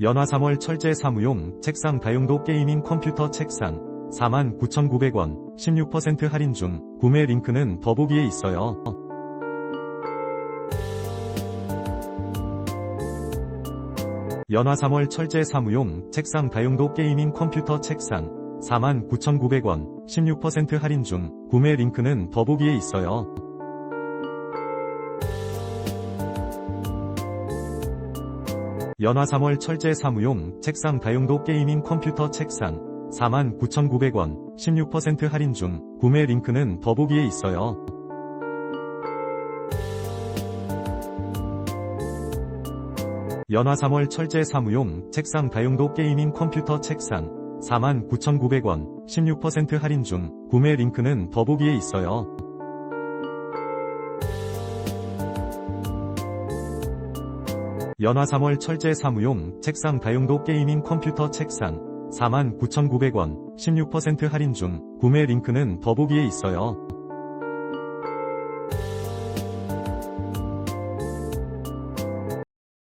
연화 3월 철제 사무용 책상 다용도 게이밍 컴퓨터 책상 49,900원 16% 할인 중 구매 링크는 더보기에 있어요. 연화 3월 철제 사무용 책상 다용도 게이밍 컴퓨터 책상 49,900원 16% 할인 중 구매 링크는 더보기에 있어요. 연화 3월 철제 사무용 책상 다용도 게이밍 컴퓨터 책상 49,900원 16% 할인 중 구매 링크는 더보기에 있어요. 연화 3월 철제 사무용 책상 다용도 게이밍 컴퓨터 책상 49,900원 16% 할인 중 구매 링크는 더보기에 있어요. 연화 3월 철제 사무용 책상 다용도 게이밍 컴퓨터 책상 49,900원 16% 할인 중 구매 링크는 더보기에 있어요.